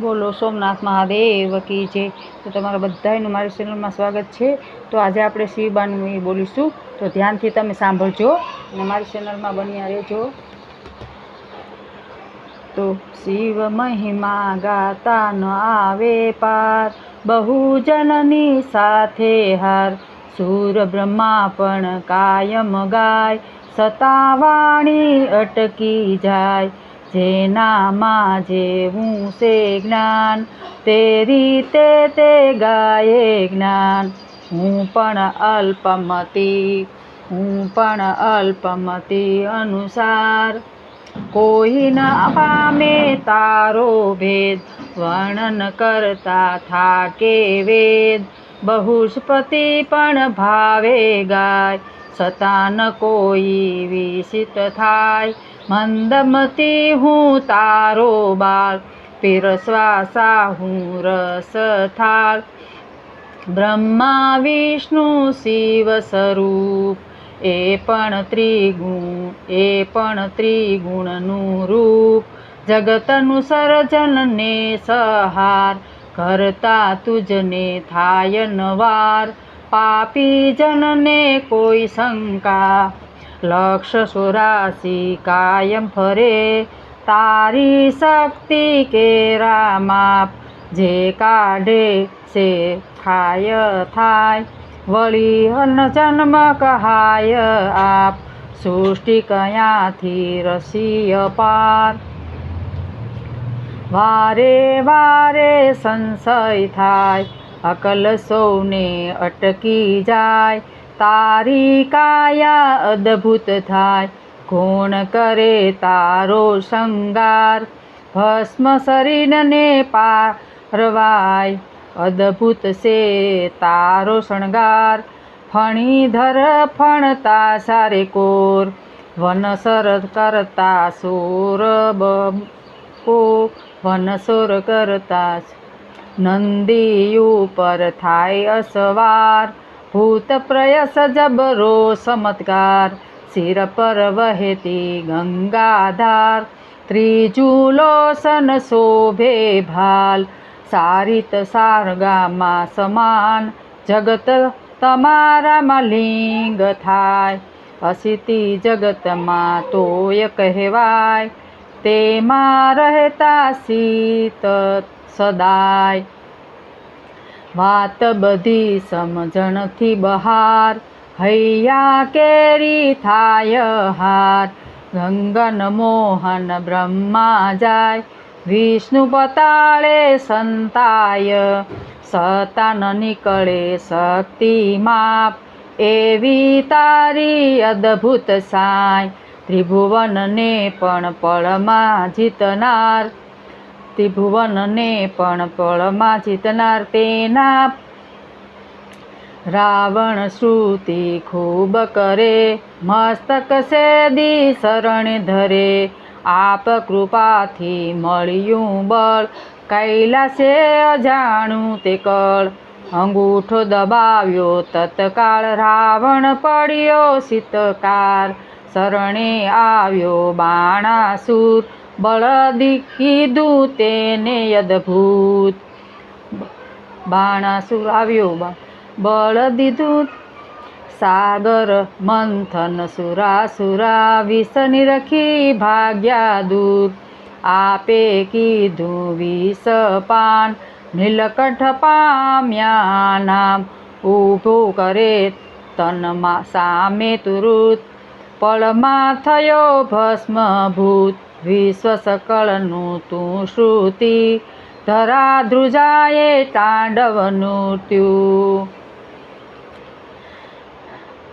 બોલો, સોમનાથ મહાદેવ કી છે તો તમારા બધાનું મારી ચેનલમાં સ્વાગત છે. તો આજે આપણે શિવબાનું એ બોલીશું. તો ધ્યાનથી તમે સાંભળજો અને મારી ચેનલમાં બન્યા રહેજો. તો શિવ મહિમા ગાતા ન આવે પાર, બહુજનની સાથે હાર. સુર બ્રહ્મા પણ કાયમ ગાય સતાવાણી અટકી જાય. જેનામાં જેવું છે જ્ઞાન, તે રીતે તે ગાયે જ્ઞાન. હું પણ અલ્પમતી, હું પણ અલ્પમતી અનુસાર. કોઈ ના પામે તારો ભેદ, વર્ણન કરતા થાકે વેદ. બહુસ્પતિ પણ ભાવે ગાય છતાં કોઈ વિસિત થાય. મંદમતી હું તારો બાળ પીરસવાસા હું રસ થાળ બ્રહ્મા, વિષ્ણુ, શિવ સ્વરૂપ, એ પણ ત્રિગુણ, એ પણ ત્રિગુણનું રૂપ. જગતનું સર્જનને સહાર, કરતા તુજને થાય નવાર પાપી જનને કોઈ શંકા લક્ષ સુરાશી કાયમ ફરે તારી શક્તિ કેરા માપ જે કાઢે છે થાય થાય વળી અન્ન જન્મ કહાય આપ સૃષ્ટિ કયાથી રસી પાર વારે વારે સંશય થાય અકલ સૌને અટકી જાય તારી કાયા અદ્ભુત થાય. કોણ કરે તારો શંગાર ભસ્મ શરીરને પારવાય. અદ્ભુત છે તારો શણગાર. ફણીધર ફણતા સારે કોર. વનસર કરતા સોર બકો વનસોર કરતા નંદી ઉપર થાય અસવાર. ભૂત પ્રયસ જબરો ચમત્કાર શિર પર વહેતી ગંગાધાર ત્રીજું લોસન શોભે ભાલ. સારિત સારગામાં સમાન. જગત તમારામાં લિંગ થાય. અસિતિ જગતમાં તોય કહેવાય. તેમાં રહેતા શીત સદાય. વાત બધી સમજણથી બહાર. હૈયા કેરી થાય હાર. ગંગન મોહન બ્રહ્મા જાય. વિષ્ણુ પતાળે સંતાય. સતાન નીકળે શક્તિ માપ. એવી તારી અદ્ભુત સાય ત્રિભુવનને પણ પળમાં જીતનાર. ત્રિભુવનને પણ પળમાં જીતનાર તેના રાવણ શ્રુતિ ખૂબ કરે, મસ્તક સેદી શરણ ધરે. આપ કૃપાથી મળ્યું બળ, કૈલાસે અજાણું તે કળ. અંગૂઠો દબાવ્યો તત્કાળ રાવણ પડ્યો શીતકાર. શરણે આવ્યો બાણાસુર બળદી કીધું તેને અદભૂત બાણાસુર આવ્યો બળ દીધું સાગર મંથન સુરા સુરા વિષની રખી ભાગ્યા દૂત. આપે કીધું વિષ પાન, નીલકંઠ પામ્યા નામ. ઊભો કરે તનમાં સામે તુરુત. પળમાં થયો ભસ્મભૂત. વિશ્વ સકળનું તું શ્રુતિ. ધરા ધ્રુજાએ તાંડવ નૃત્યું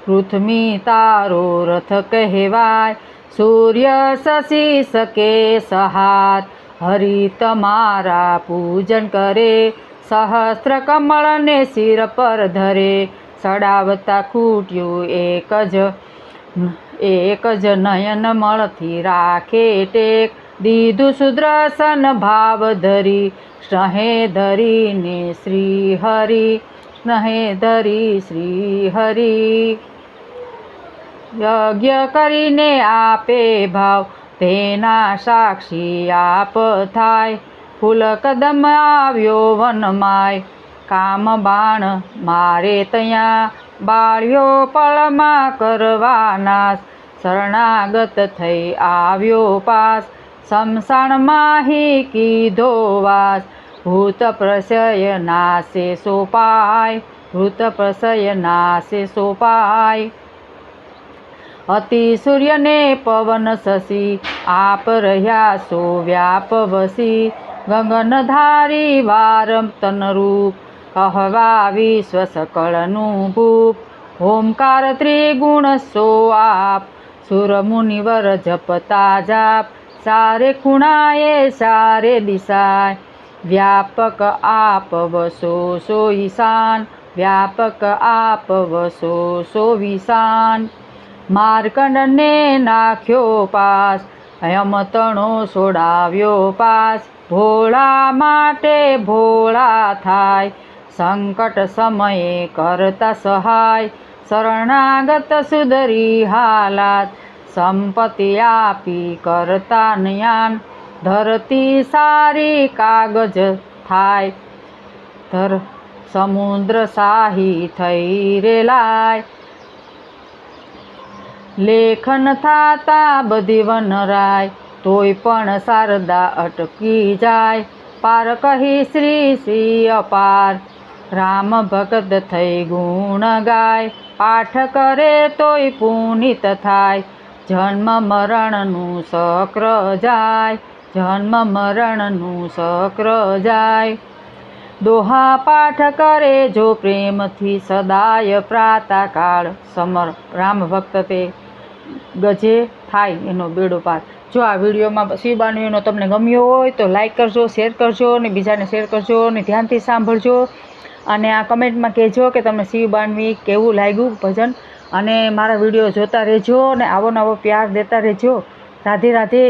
પૃથ્વી તારો રથ કહેવાય. સૂર્ય શશી શકે સહાત હરિ તમારા પૂજન કરે. સહસ્ત્ર કમળને શિર પર ધરે. સડાવતા ખૂટ્યું એક જ એક જ નયન મળથી રાખે ટેક. દીધું સુદર્શન ભાવ ધરી, સ્નેહે ધરીને શ્રી હરિ સ્નેહે ધરી શ્રી હરિ યજ્ઞ કરીને આપે ભાવ, તેના સાક્ષી આપ થાય. ફૂલ કદમ આવ્યો વનમાય કામ બાણ મારે ત્યાં. બાળ્યો પળમાં કરવાના શરણાગત થઈ આવ્યો પાસ. શમશાનમાં હી કીધો વાસ ભૂત પ્રસય નાશે સોપાય. ભૂત પ્રસય નાશે સોપાય. અતિ સૂર્યને પવન શશી આપ રહ્યા સો વ્યાપ વસી. ગગનધારી વારમ તનરૂપ. કહવા વિશ્વ સકળનું ભૂપ. ઓમકાર ત્રિગુણ સો આપ. સુર મુનિવર જપતા જાપ. સારે ખૂણાએ સારે દિશાય. વ્યાપક આપ વસો સો ઈશાન. વ્યાપક આપ વસો સો વિશાન. માર્કંડને નાખ્યો પાસ. હયમતણો છોડાવ્યો પાસ. ભોળા માટે ભોળા થાય. સંકટ સમયે કરતા સહાય, શરણાગત સુધરી હાલાત, સંપત્તિ આપી કરતા જ્ઞાન ધરતી સારી કાગજ થાય, ધર સમુદ્ર સાહી થઈ રેલાય લેખન થાતા બધી વનરાય, તોય પણ શારદા અટકી જાય. પાર કહી શ્રી શ્રી અપાર રામ ભગત થઈ ગુણ ગાય, પાઠ કરે તોય પુનિત થાય. જન્મ મરણનું સક્ર જાય, જન્મ મરણનું સક્ર જાય. દોહા પાઠ કરે જો પ્રેમથી સદાય પ્રાતાકાળ સમર. રામ ભક્ત તે ગજે થાય એનો બેડો પાર. જો આ વિડીયોમાં શિવબાનુનો તમને ગમ્યો હોય તો લાઈક કરજો શેર કરજો અને બીજાને શેર કરજો અને ધ્યાનથી સાંભળજો. અને આ કમેન્ટમાં કહેજો કે તમને શિવ બાનવી કેવું લાગ્યું ભજન. અને મારા વીડિયો જોતા રહેજો અને આવો નવો પ્યાર દેતા રહેજો. રાધે રાધે.